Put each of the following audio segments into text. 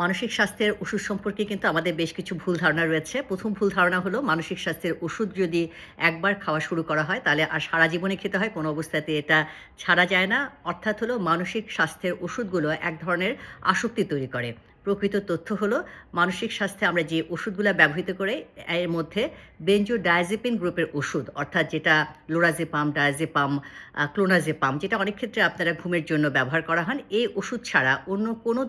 মানসিক স্বাস্থ্যের ওষুধ সম্পর্কে কিন্তু আমাদের বেশ কিছু ভুল ধারণা রয়েছে। প্রথম ভুল ধারণা হলো মানসিক স্বাস্থ্যের ওষুধ যদি একবার খাওয়া শুরু করা হয় তাহলে আর সারা জীবনে খেতে হয়, কোনো অবস্থাতে এটা ছাড়া যায় না। অর্থাৎ হলো মানসিক স্বাস্থ্যের ওষুধগুলো এক ধরনের আসক্তি তৈরি করে। প্রকৃত তথ্য হলো মানসিক স্বাস্থ্যে আমরা যে ওষুধগুলা ব্যবহৃত করে এর মধ্যে বেনজোডায়াজেপিন গ্রুপের ওষুধ অর্থাৎ যেটা লোরাজেপাম, ডায়াজেপাম, ক্লোনাজেপাম যেটা অনেক ক্ষেত্রে আপনারা ঘুমের জন্য ব্যবহার করা হন। এই ওষুধ ছাড়া অন্য কোনো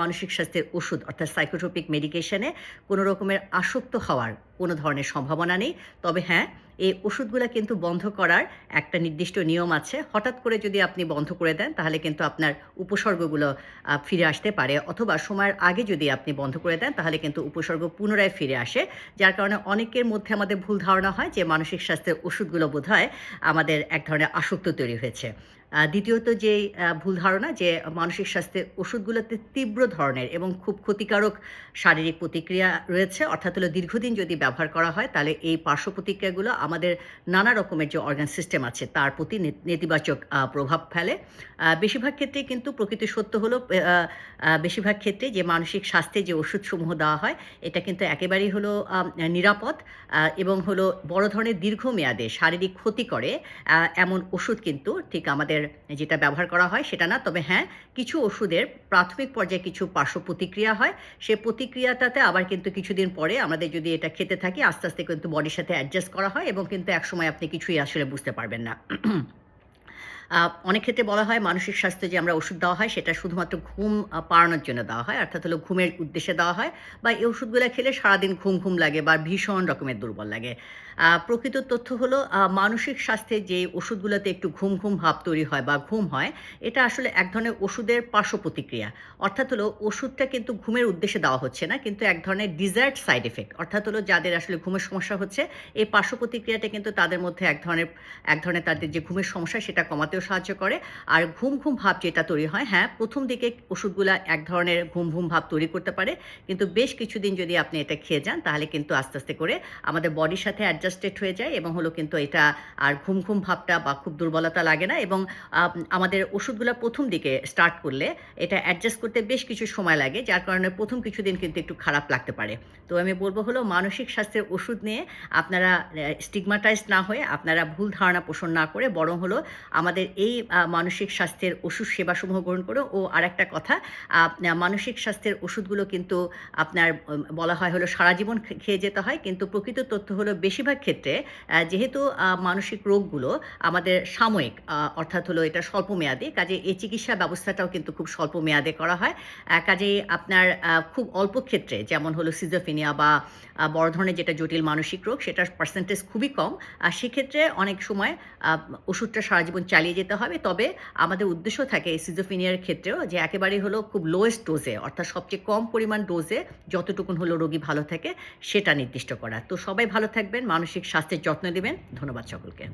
মানসিক স্বাস্থ্যের ওষুধ অর্থাৎ সাইকোট্রপিক মেডিকেশনে কোনো রকমের আসক্ত হওয়ার কোনো ধরনের সম্ভাবনা নেই। তবে হ্যাঁ, এই ওষুধগুলো কিন্তু বন্ধ করার একটা নির্দিষ্ট নিয়ম আছে। হঠাৎ করে যদি আপনি বন্ধ করে দেন তাহলে কিন্তু আপনার উপসর্গগুলো ফিরে আসতে পারে অথবা সময়ের আগে যদি আপনি বন্ধ করে দেন তাহলে কিন্তু উপসর্গ পুনরায় ফিরে আসে। যার কারণে অনেকের মধ্যে আমাদের ভুল ধারণা হয় যে মানসিক স্বাস্থ্যের ওষুধগুলো বোধহয় আমাদের এক ধরনের আসক্ত তৈরি হয়েছে। দ্বিতীয়ত আ ভুল ধারণা যে, মানসিক স্বাস্থ্যের ওষুধগুলোতে তীব্র ধরনের এবং খুব ক্ষতিকারক শারীরিক প্রতিক্রিয়া রয়েছে। অর্থাৎ হলো দীর্ঘদিন যদি ব্যবহার করা হয়, তাহলে এই পার্শ্ব প্রতিক্রিয়াগুলো আমাদের নানা রকমের যে অর্গান সিস্টেম আছে, তার প্রতি নেতিবাচক প্রভাব ফেলে। বেশিরভাগ ক্ষেত্রেই কিন্তু প্রকৃত সত্য হলো বেশিরভাগ ক্ষেত্রে যে মানসিক স্বাস্থ্যে যে ওষুধসমূহ দেওয়া হয়, এটা কিন্তু একেবারেই হলো নিরাপদ এবং হলো বড় ধরনের দীর্ঘমেয়াদে শারীরিক ক্ষতি করে এমন ওষুধ কিন্তু ঠিক আমাদের যেটা ব্যবহার করা হয় সেটা না। তবে হ্যাঁ, কিছু ওষুধের প্রাথমিক পর্যায়ে কিছু পার্শ্ব প্রতিক্রিয়া হয়। সে প্রতিক্রিয়াটাতে আবার কিন্তু কিছুদিন পরে আমাদের যদি এটা খেতে থাকি আস্তে, আস্তে কিন্তু বডির সাথে অ্যাডজাস্ট করা হয় এবং কিন্তু একসময় আপনি কিছুই আসলে বুঝতে পারবেন না। অনেক ক্ষেত্রে বলা হয় মানসিক স্বাস্থ্যে যে আমরা ওষুধ দেওয়া হয় সেটা শুধুমাত্র ঘুম পাড়ানোর জন্য দেওয়া হয়। অর্থাৎ হলো ঘুমের উদ্দেশ্যে দেওয়া হয় বা এই ওষুধগুলো খেলে সারাদিন ঘুম, ঘুম লাগে বা ভীষণ রকমের দুর্বল লাগে। প্রকৃত তথ্য হলো মানসিক স্বাস্থ্যে যে ওষুধগুলোতে একটু ঘুম, ঘুম ভাব তৈরি হয় বা ঘুম হয়, এটা আসলে এক ধরনের ওষুধের পার্শ্ব প্রতিক্রিয়া। অর্থাৎ হলো ওষুধটা কিন্তু ঘুমের উদ্দেশ্যে দেওয়া হচ্ছে না, কিন্তু এক ধরনের ডিজায়ার্ড সাইড এফেক্ট অর্থাৎ হলো যাদের আসলে ঘুমের সমস্যা হচ্ছে, এই পার্শ্ব প্রতিক্রিয়াটা কিন্তু তাদের মধ্যে এক ধরনের এক ধরনের তাদের যে ঘুমের সমস্যা সেটা কমাতেও সাহায্য করে। আর ঘুম, ঘুম ভাব যেটা তৈরি হয়, হ্যাঁ, প্রথম দিকে ওষুধগুলো এক ধরনের ঘুম, ঘুম ভাব তৈরি করতে পারে। কিন্তু বেশ কিছুদিন যদি আপনি এটা খেয়ে যান তাহলে কিন্তু আস্তে, আস্তে করে আমাদের বডির সাথে অ্যাডজাস্টেড হয়ে যায় এবং হলো কিন্তু এটা আর ঘুম, ঘুম ভাবটা বা খুব দুর্বলতা লাগে না এবং আমাদের ওষুধগুলো প্রথম দিকে স্টার্ট করলে এটা অ্যাডজাস্ট করতে বেশ কিছু সময় লাগে। যার কারণে ১ম কিছুদিন কিন্তু একটু খারাপ লাগতে পারে। তো আমি বলব হলো মানসিক স্বাস্থ্যের ওষুধ নিয়ে আপনারা অ্যা স্টিগমাটাইজড না হয়ে আপনারা ভুল ধারণা পোষণ না করে বরং হলো আমাদের এই মানসিক স্বাস্থ্যের ওষুধ সেবাসমূহ গ্রহণ করুন ও আরেকটা কথা আ মানসিক স্বাস্থ্যের ওষুধগুলো কিন্তু আপনার বলা হয় হলো সারা জীবন খেয়ে যেতে হয়। কিন্তু প্রকৃত তথ্য হলো বেশিরভাগ ক্ষেত্রে যেহেতু মানসিক রোগগুলো আমাদের সাময়িক অর্থাৎ হলো এটা স্বল্প স্বল্পমেয়াদী, কাজে এই চিকিৎসা ব্যবস্থাটাও কিন্তু খুব স্বল্প মেয়াদে করা হয়। কাজেই আপনার খুব অল্প ক্ষেত্রে যেমন হলো সিজোফিনিয়া বা বড় ধরনের যেটা জটিল মানসিক রোগ সেটার পার্সেন্টেজ খুবই কম। আর সেক্ষেত্রে অনেক সময় ওষুধটা সারা জীবন চালিয়ে যেতে হবে। তবে আমাদের উদ্দেশ্য থাকে সিজোফিনিয়ার ক্ষেত্রেও যে একেবারেই হলো খুব লোয়েস্ট ডোজে অর্থাৎ সবচেয়ে কম পরিমাণ ডোজে যতটুকুন হলো রোগী ভালো থাকে সেটা নির্দিষ্ট করা। তো সবাই ভালো থাকবেন, মানসিক স্বাস্থ্যের যত্ন নেবেন ধন্যবাদ সকলকে।